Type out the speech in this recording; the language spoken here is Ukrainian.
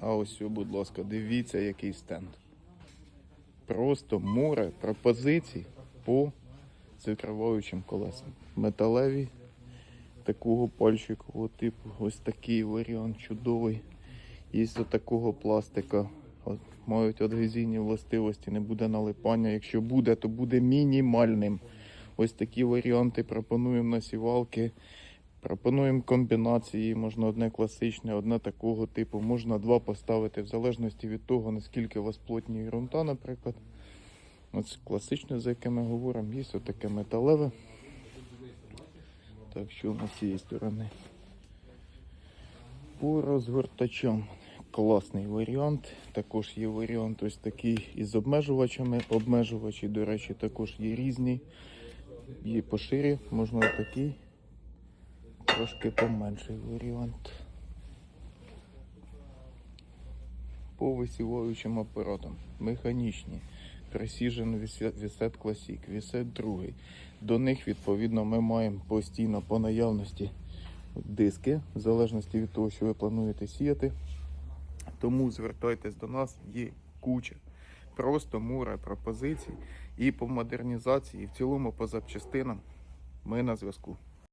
А ось, будь ласка, дивіться, який стенд. Просто море пропозицій по цифровуючим колесам. Металеві такого пальчикового типу. Ось такий варіант чудовий. Є з такого пластика. От, мають адгезійні властивості, не буде налипання. Якщо буде, то буде мінімальним. Ось такі варіанти пропонуємо на сівалки. Пропонуємо комбінації, можна одне класичне, одне такого типу, можна два поставити в залежності від того, наскільки у вас плотні ґрунта, наприклад. Ось класичне, за яке ми говоримо, є таке металеве. Так, що з цієї сторони? По розгортачам класний варіант. Також є варіант ось такий із обмежувачами. Обмежувачі, до речі, також є різні. Є поширі, можна такий, трошки поменший варіант. По висіваючим апаратам. Механічні. Precision Viset Classic, Viset 2. До них, відповідно, ми маємо постійно по наявності диски, в залежності від того, що ви плануєте сіяти. Тому звертайтесь до нас, є куча. Просто море пропозицій і по модернізації, і в цілому по запчастинам. Ми на зв'язку.